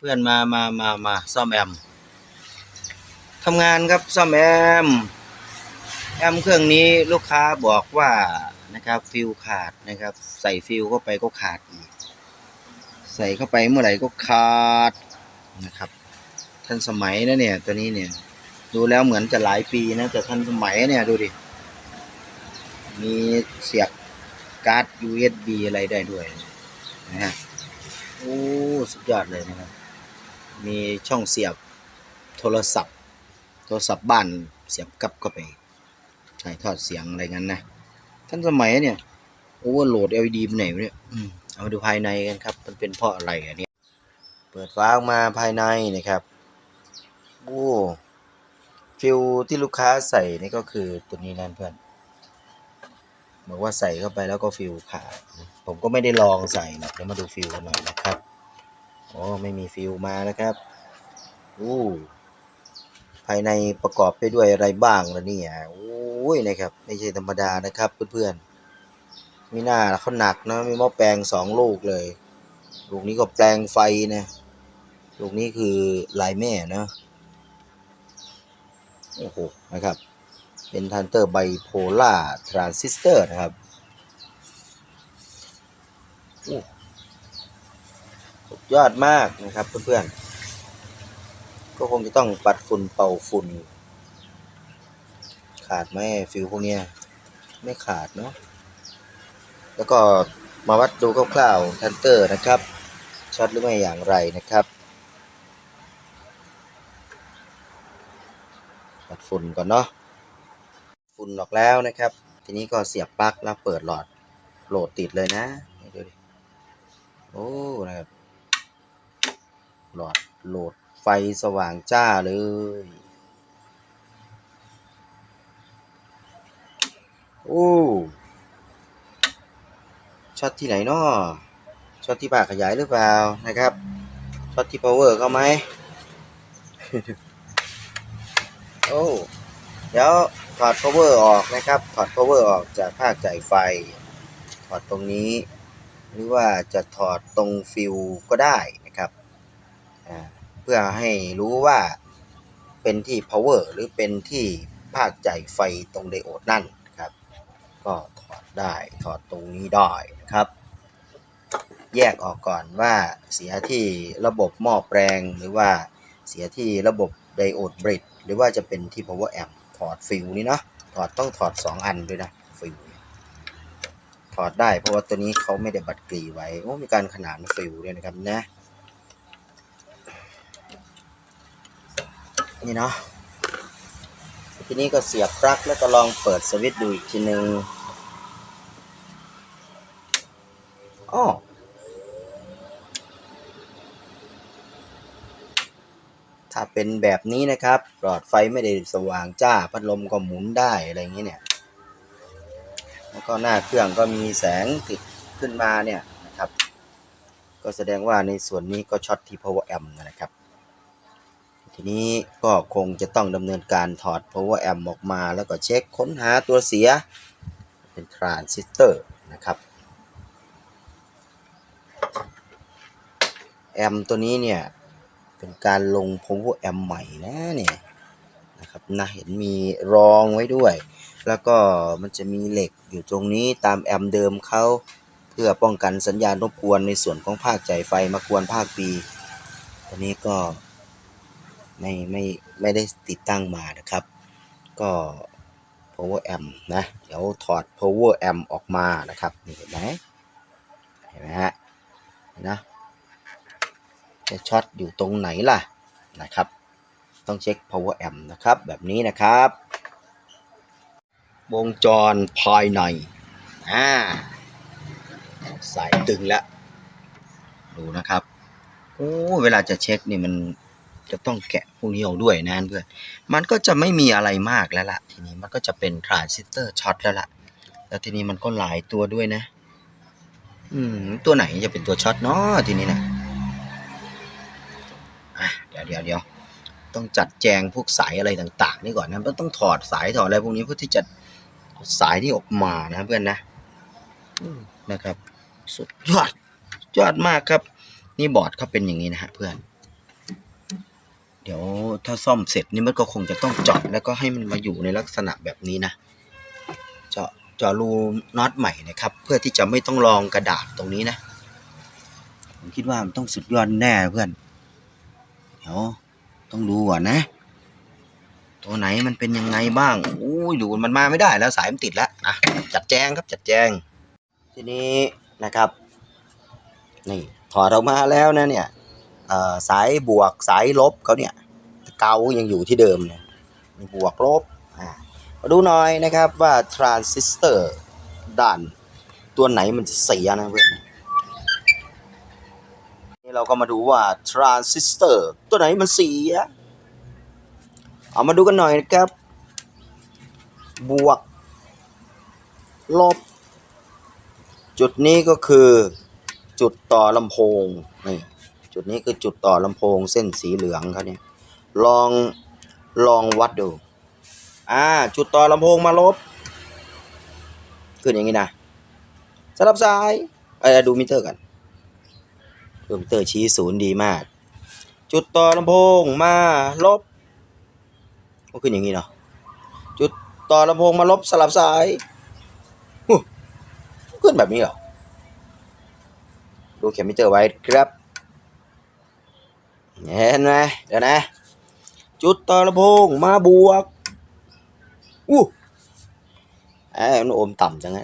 เพื่อนมามามามาซ่อมแอมทำงานครับซ่อมแอมแอมเครื่องนี้ลูกค้าบอกว่านะครับฟิลขาดนะครับ ใส่ฟิลเข้าไปก็ขาดอีก ใส่เข้าไปเมื่อไหร่ก็ขาดนะครับทันสมัยนะเนี่ยตัวนี้เนี่ยดูแล้วเหมือนจะหลายปีนะแต่ทันสมัยเนี่ยดูดิมีเสียบการ์ด USB อะไรได้ด้วยนะฮะโอ้ สุดยอดเลยนะครับ มีช่องเสียบโทรศัพท์ โทรศัพท์บ้านเสียบกลับเข้าไปถ่ายทอดเสียงอะไรงั้นนะท่านสมัยเนี่ยโอเวอร์โหลด LED ไปไหนวะเนี่ยเอามาดูภายในกันครับ มันเป็นเพราะอะไรอันนี้ เปิดฟ้าออกมาภายในนะครับ โอ้ฟิลที่ลูกค้าใส่นี่ก็คือตัวนี้นั่นเพื่อน บอกว่าใส่เข้าไปแล้วก็ฟิลขาดผมก็ไม่ได้ลองใส่นะเดี๋ยวมาดูฟิลกันหน่อยนะครับ โอ้ไม่มีฟิลมานะครับอู้ภายในประกอบไปด้วยอะไรบ้างล่ะเนี่ยโอ้ยนะครับ ไม่ใช่ธรรมดานะครับเพื่อนๆมีหน้าเขาหนักนะมีหม้อแปลงสองลูกเลย ลูกนี้ก็แปลงไฟนะลูกนี้คือลายแม่นะโอ้โหนะครับ เป็นทันเตอร์ไบโพล่าทรานซิสเตอร์นะครับโอ้ สุดยอดมากนะครับเพื่อนๆ ก็คงจะต้องปัดฝุ่นเป่าฝุ่น ขาดไหมฟิวพวกเนี้ยไม่ขาดเนาะ แล้วก็มาวัดดูคร่าวๆทันเตอร์นะครับช็อตหรือไม่อย่างไรนะครับ ปัดฝุ่นก่อนเนาะ ฝุ่นออกแล้วนะครับ ทีนี้ก็เสียบปลั๊กแล้วเปิดหลอดโหลดติดเลยนะ ดูดิ โอ้ นะครับ หลอดโหลดไฟสว่างจ้าเลย โอ้ช็อตที่ไหนนาะช็อตที่ปากขยายหรือเปล่านะครับช็อตที่ power เข้าไหมโอ้เดี๋ยวถอด power ออกนะครับถอด power ออกจากภาคจ่ายไฟ ถอดตรงนี้ หรือว่าจะถอดตรงฟิวก็ได้นะ พื่อให้รู้ว่าเป็นที่ power หรือเป็นที่ภาคจ่ายไฟตรงไดโอดนั่นครับ ก็ถอดได้ถอดตรงนี้ได้นะครับ แยกออกก่อนว่าเสียที่ระบบหม้อแปลงหรือว่าเสียที่ระบบไดโอดบริดหรือว่าจะเป็นที่ power amp ถอดฟิวนี้เนาะถอดต้องถอด 2 อันด้วยนะฟิวถอดได้เพราะว่าตัวนี้เขาไม่ได้บัดกรีไว้โอ้มีการขนานฟิวด้วยนะครับนะ นี่เนาะทีนี้ก็เสียบปลั๊กแล้วก็ลองเปิดสวิตช์ดูอีกทีนึงอ้อถ้าเป็นแบบนี้นะครับหลอดไฟไม่ได้สว่างจ้า พัดลมก็หมุนได้อะไรอย่างนี้เนี่ย แล้วก็หน้าเครื่องก็มีแสงติดขึ้นมาเนี่ยนะครับ ก็แสดงว่าในส่วนนี้ก็ช็อตที่ power amp นะครับ ทีนี้ก็คงจะต้องดำเนินการถอด power amp ออกมา แล้วก็เช็คค้นหาตัวเสีย เป็น transistor นะครับ แอมตัวนี้เนี่ย เป็นการลง power amp ใหม่นะเนี่ยนะครับนะเห็นมีรองไว้ด้วย แล้วก็มันจะมีเหล็กอยู่ตรงนี้ตามแอมเดิมเขาเพื่อป้องกันสัญญาณรบกวนในส่วนของภาคจ่ายไฟมากวนภาคปีตัวนี้ก็ ไม่ไม่ไม่ได้ติดตั้งมานะครับ ก็ power amp นะ เดี๋ยวถอด power amp ออกมานะครับนี่เห็นไหมเห็นไหมฮะนนะจะช็อตอยู่ตรงไหนล่ะนะครับ ต้องเช็ค power amp นะครับ แบบนี้นะครับ วงจรภายในอ่าสายตึงแล้วดูนะครับโอ้เวลาจะเช็คนี่มัน จะต้องแกะพวกนี้ออกด้วยนะเพื่อนมันก็จะไม่มีอะไรมากแล้วล่ะ ทีนี้มันก็จะเป็นทรานซิสเตอร์ช็อตแล้วล่ะ แล้วทีนี้มันก็หลายตัวด้วยนะ อืม ตัวไหนจะเป็นตัวช็อตเนาะทีนี้นะอะเดี๋ยวเดี๋ยวเดี๋ยวต้องจัดแจงพวกสายอะไรต่าง ๆ นี่ก่อนนะต้องถอดสายถอดอะไรพวกนี้เพื่อที่จะสายที่ออกมานะเพื่อนนะนะครับ สุดยอดสุดยอดมากครับ นี่บอร์ดเขาเป็นอย่างนี้นะฮะเพื่อน เดี๋ยวถ้าซ่อมเสร็จนี่มันก็คงจะต้องเจาะแล้วก็ให้มันมาอยู่ในลักษณะแบบนี้นะ เจาะเจาะรูน็อตใหม่นะครับ เพื่อที่จะไม่ต้องรองกระดาษตรงนี้นะ ผมคิดว่ามันต้องสุดยอดแน่เพื่อน เดี๋ยวต้องดูก่อนนะ ตัวไหนมันเป็นยังไงบ้างอู้ยดูมันมาไม่ได้แล้วสายมันติดแล้วนะจัดแจงครับจัดแจง ทีนี้นะครับนี่ถอดออกมาแล้วนะเนี่ย สายบวกสายลบเขาเนี่ยเกายังอยู่ที่เดิมเนี่ยบวกลบมาดูหน่อยนะครับว่าทรานซิสเตอร์ด้านตัวไหนมันจะเสียนะเพื่อนนี่เราก็มาดูว่าทรานซิสเตอร์ตัวไหนมันเสียเอามาดูกันหน่อยนะครับ บวก ลบ จุดนี้ก็คือจุดต่อลำโพงนี่ จุดนี้คือจุดต่อลำโพงเส้นสีเหลืองเขาเนี่ยลองลองวัดดูอ่าจุดต่อลำโพงมาลบ ขึ้นอย่างนี้นะสลับซ้ายเอ้ยดูมิเตอร์กันดูมิเตอร์ชี้ศูนย์ดีมาก จุดต่อลำโพงมาลบก็ขึ้นอย่างนี้เนาะจุดต่อลำโพงมาลบสลับซ้ายขึ้นแบบนี้เหรอดูเข็มมิเตอร์ไว้ครับ เห็นไหมเดี๋ยวนะ จุดต่อลำโพงมาบวกอู้ไอ้มันโอมต่ำจังไง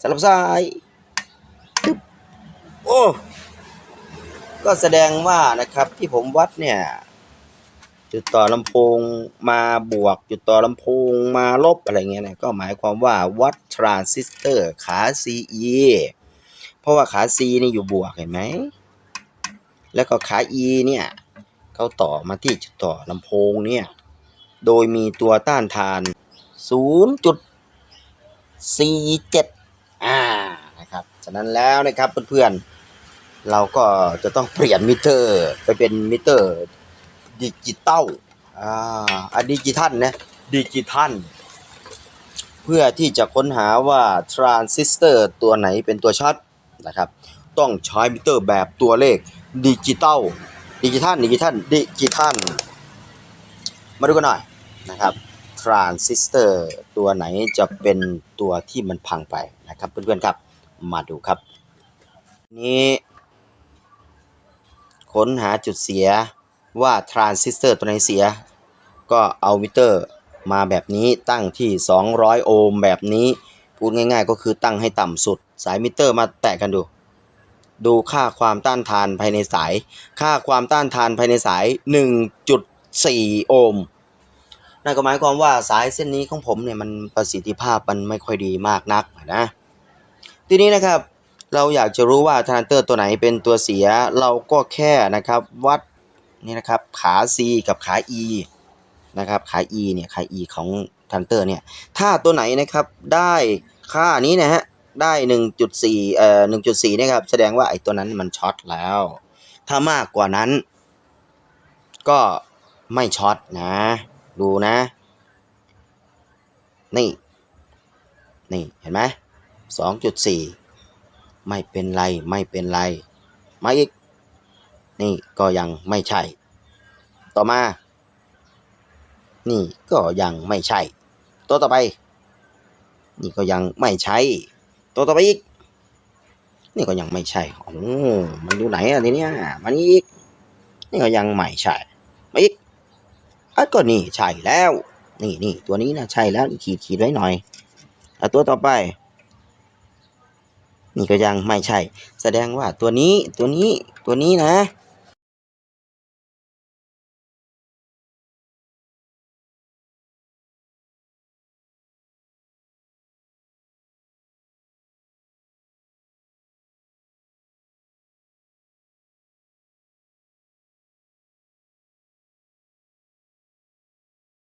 สลับซ้ายโอ้ก็แสดงว่านะครับที่ผมวัดเนี่ย จุดต่อลำโพงมาบวก จุดต่อลำโพงมาลบอะไรเงี้ยนะก็หมายความว่าวัดทรานซิสเตอร์ขา CE เพราะว่าขา C นี่อยู่บวกเห็นไหม แล้วก็ขา E เนี่ยเขาต่อมาที่จุดต่อลำโพงเนี่ยโดยมีตัวต้านทาน 0.47 อ่านะครับฉะนั้นแล้วนะครับเพื่อนๆเราก็จะต้องเปลี่ยนมิเตอร์ ไปเป็นมิเตอร์ดิจิตอลอ่าอันดิจิทัลนะดิจิทัลเพื่อที่จะค้นหาว่าทรานซิสเตอร์ตัวไหนเป็นตัวช็อตนะครับ ต้องใช้มิเตอร์แบบตัวเลข ดิจิตอลดิจิทัลดิจิทัลดิจิทัลมาดูกันหน่อยนะครับทรานซิสเตอร์ตัวไหนจะเป็นตัวที่มันพังไปนะครับเพื่อนๆครับมาดูครับ นี้ค้นหาจุดเสียว่าทรานซิสเตอร์ตัวไหนเสีย ก็เอามิเตอร์มาแบบนี้ตั้งที่ 200 โอห์มแบบนี้ พูดง่ายๆ ก็คือตั้งให้ต่ำสุด สายมิเตอร์มาแตะกันดู ดูค่าความต้านทานภายในสาย ค่าความต้านทานภายในสาย 1.4 โอห์มนั่นก็หมายความว่าสายเส้นนี้ของผมเนี่ยมันประสิทธิภาพมันไม่ค่อยดีมากนักนะ ทีนี้นะครับเราอยากจะรู้ว่าทรานเตอร์ตัวไหนเป็นตัวเสียเราก็แค่นะครับวัดนี่นะครับขา C กับขา E นะครับขา E เนี่ยขา E ของทรานเตอร์เนี่ยถ้าตัวไหนนะครับได้ค่านี้นะฮะ ได้1.4เอ่อ1.4เนี่ยครับแสดงว่าไอ้ตัวนั้นมันช็อตแล้ว ถ้ามากกว่านั้น ก็ไม่ช็อตนะ ดูนะ นี่ นี่เห็นไหมสองจุดสี่ไม่เป็นไรไม่เป็นไร มาอีก นี่ก็ยังไม่ใช่ ต่อมา นี่ก็ยังไม่ใช่ ตัวต่อไป นี่ก็ยังไม่ใช่ ตัวต่อไปอีก นี่ก็ยังไม่ใช่โอ้มันดูไหนอะทีเนี้ยมันอีก นี่ก็ยังไม่ใช่มาอีกอะก็นี่ใช่แล้ว นี่นี่ตัวนี้นะใช่แล้วขีดขีดไว้หน่อยอตัวต่อไป นี่ก็ยังไม่ใช่ แสดงว่าตัวนี้ตัวนี้ตัวนี้นะ